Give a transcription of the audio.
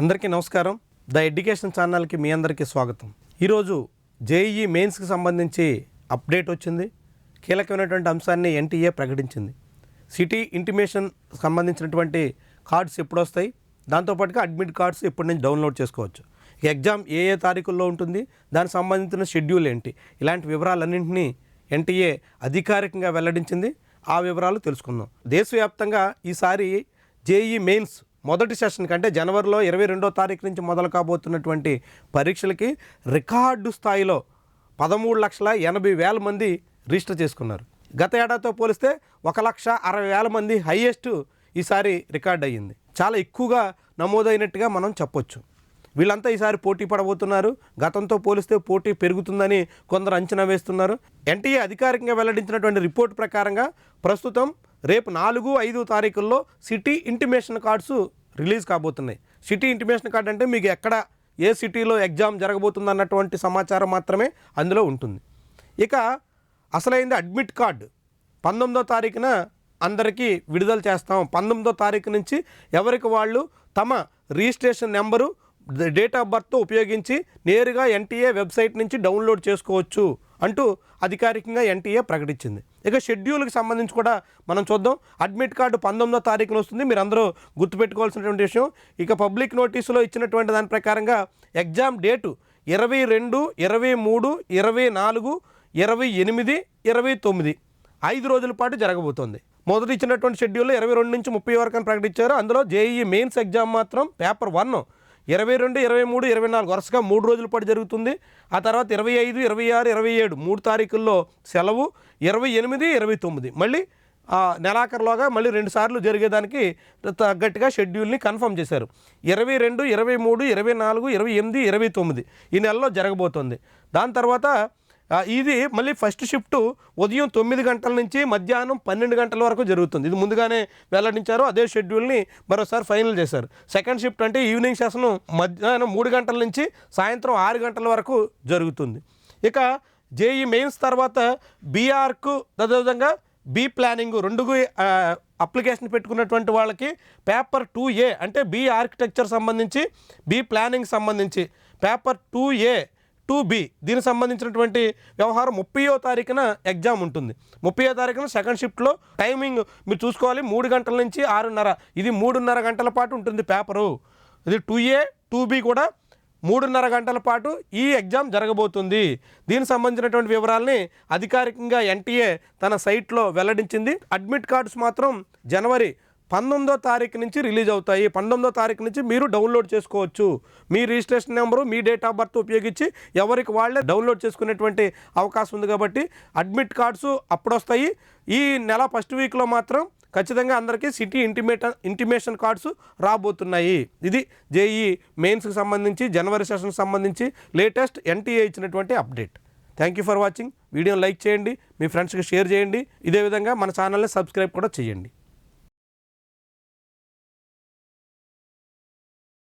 అందరికీ నమస్కారం. The education ఛానల్కి మీ అందరికీ స్వాగతం. ఈరోజు జేఈఈ మెయిన్స్కి సంబంధించి అప్డేట్ వచ్చింది. కీలకమైనటువంటి అంశాన్ని ఎన్టీఏ ప్రకటించింది. సిటీ ఇంటిమేషన్ సంబంధించినటువంటి కార్డ్స్ ఎప్పుడు వస్తాయి దాంతోపాటుగా అడ్మిట్ కార్డ్స్ ఇప్పటి నుంచి డౌన్లోడ్ చేసుకోవచ్చు? ఎగ్జామ్ ఏ ఏ తారీఖుల్లో ఉంటుంది? దానికి సంబంధించిన షెడ్యూల్ ఏంటి? ఇలాంటి వివరాలన్నింటినీ ఎన్టీఏ అధికారికంగా వెల్లడించింది. ఆ వివరాలు తెలుసుకుందాం. దేశవ్యాప్తంగా ఈసారి జేఈ మెయిన్స్ మొదటి సెషన్ కంటే జనవరిలో ఇరవై రెండో తారీఖు నుంచి మొదలు కాబోతున్నటువంటి పరీక్షలకి రికార్డు స్థాయిలో పదమూడు లక్షల ఎనభై వేల మంది రిజిస్టర్ చేసుకున్నారు. గత ఏడాదితో పోలిస్తే ఒక లక్ష అరవై వేల మంది హైయెస్ట్ ఈసారి రికార్డ్ అయ్యింది. చాలా ఎక్కువగా నమోదైనట్టుగా మనం చెప్పొచ్చు. వీళ్ళంతా ఈసారి పోటీ పడబోతున్నారు. గతంతో పోలిస్తే పోటీ పెరుగుతుందని కొందరు అంచనా వేస్తున్నారు. ఎన్టీఏ అధికారికంగా వెల్లడించినటువంటి రిపోర్ట్ ప్రకారంగా ప్రస్తుతం రేపు నాలుగు ఐదు తారీఖుల్లో సిటీ ఇంటిమేషన్ కార్డ్స్ రిలీజ్ కాబోతున్నాయి. సిటీ ఇంటిమేషన్ కార్డ్ అంటే మీకు ఎక్కడ ఏ సిటీలో ఎగ్జామ్ జరగబోతుంది అన్నటువంటి సమాచారం మాత్రమే అందులో ఉంటుంది. ఇక అసలైంది అడ్మిట్ కార్డు. పంతొమ్మిదో తారీఖున అందరికీ విడుదల చేస్తాం. పంతొమ్మిదో తారీఖు నుంచి ఎవరికి వాళ్ళు తమ registration number date of birth ఉపయోగించి నేరుగా ఎన్టీఏ వెబ్సైట్ నుంచి డౌన్లోడ్ చేసుకోవచ్చు. అంటూ అధికారికంగా ఎన్టీఏ ప్రకటించింది. ఇక షెడ్యూల్కి సంబంధించి కూడా మనం చూద్దాం. అడ్మిట్ కార్డు పంతొమ్మిదో తారీఖున వస్తుంది. మీరు అందరూ గుర్తుపెట్టుకోవాల్సినటువంటి విషయం. ఇక పబ్లిక్ నోటీసులో ఇచ్చినటువంటి దాని ప్రకారంగా ఎగ్జామ్ డేటు ఇరవై రెండు ఇరవై మూడు ఇరవై నాలుగు ఇరవై ఎనిమిది ఇరవై తొమ్మిది. ఐదు రోజుల పాటు జరగబోతోంది. మొదటి ఇచ్చినటువంటి షెడ్యూల్లో ఇరవై రెండు నుంచి ముప్పై వరకు ప్రకటించారు. అందులో జేఈఈ మెయిన్స్ ఎగ్జామ్ మాత్రం పేపర్ వన్ ఇరవై రెండు ఇరవై మూడు ఇరవై నాలుగు వరుసగా మూడు రోజుల పాటు జరుగుతుంది. ఆ తర్వాత ఇరవై ఐదు ఇరవై ఆరు ఇరవై ఏడు మూడు తారీఖుల్లో సెలవు ఇరవై ఎనిమిది ఇరవై తొమ్మిది. మళ్ళీ ఆ నెలాఖరులోగా మళ్ళీ రెండు సార్లు జరిగేదానికి తగ్గట్టుగా షెడ్యూల్ని కన్ఫర్మ్ చేశారు. ఇరవై రెండు ఇరవై మూడు ఇరవై నాలుగు ఇరవై ఎనిమిది ఇరవై తొమ్మిది ఈ నెలలో జరగబోతోంది. దాని తర్వాత ఇది మళ్ళీ ఫస్ట్ షిఫ్ట్ ఉదయం తొమ్మిది గంటల నుంచి మధ్యాహ్నం పన్నెండు గంటల వరకు జరుగుతుంది. ఇది ముందుగానే వెల్లడించారు అదే షెడ్యూల్ని మరోసారి ఫైనల్ చేశారు. సెకండ్ షిఫ్ట్ అంటే ఈవినింగ్ సెషన్ మధ్యాహ్నం మూడు గంటల నుంచి సాయంత్రం ఆరు గంటల వరకు జరుగుతుంది. ఇక జేఈ మెయిన్స్ తర్వాత బీఆర్కు అదేవిధంగా బీ ప్లానింగ్ రెండుకు అప్లికేషన్ పెట్టుకున్నటువంటి వాళ్ళకి పేపర్ టూ ఏ అంటే బీ ఆర్కిటెక్చర్ సంబంధించి బీ ప్లానింగ్ సంబంధించి paper two A two B. దీనికి సంబంధించినటువంటి వ్యవహారం ముప్పయో తారీఖున ఎగ్జామ్ ఉంటుంది. ముప్పయో తారీఖున సెకండ్ షిఫ్ట్లో టైమింగ్ మీరు చూసుకోవాలి. మూడు గంటల నుంచి ఆరున్నర. ఇది మూడున్నర గంటల పాటు ఉంటుంది పేపరు. ఇది టూ ఏ టూ బి కూడా మూడున్నర గంటల పాటు ఈ ఎగ్జామ్ జరగబోతుంది. దీనికి సంబంధించినటువంటి వివరాల్ని అధికారికంగా ఎన్టీఏ తన సైట్లో వెల్లడించింది. అడ్మిట్ కార్డ్స్ మాత్రం జనవరి పంతొమ్మిదో తారీఖు నుంచి రిలీజ్ అవుతాయి. పంతొమ్మిదో తారీఖు నుంచి మీరు డౌన్లోడ్ చేసుకోవచ్చు. మీ రిజిస్ట్రేషన్ నెంబరు మీ డేట్ ఆఫ్ బర్త్ ఉపయోగించి ఎవరికి వాళ్ళే డౌన్లోడ్ చేసుకునేటువంటి అవకాశం ఉంది కాబట్టి అడ్మిట్ కార్డ్స్ అప్పుడొస్తాయి. ఈ నెల ఫస్ట్ వీక్లో మాత్రం ఖచ్చితంగా అందరికీ సిటీ ఇంటిమేట ఇంటిమేషన్ కార్డ్స్ రాబోతున్నాయి. ఇది జేఈ మెయిన్స్కి సంబంధించి జనవరి సెషన్కి సంబంధించి లేటెస్ట్ ఎన్టీఏ ఇచ్చినటువంటి update. Thank you for watching. వీడియోని లైక్ చేయండి. మీ ఫ్రెండ్స్కి షేర్ చేయండి. ఇదే విధంగా మన ఛానల్ని సబ్స్క్రైబ్ కూడా చేయండి.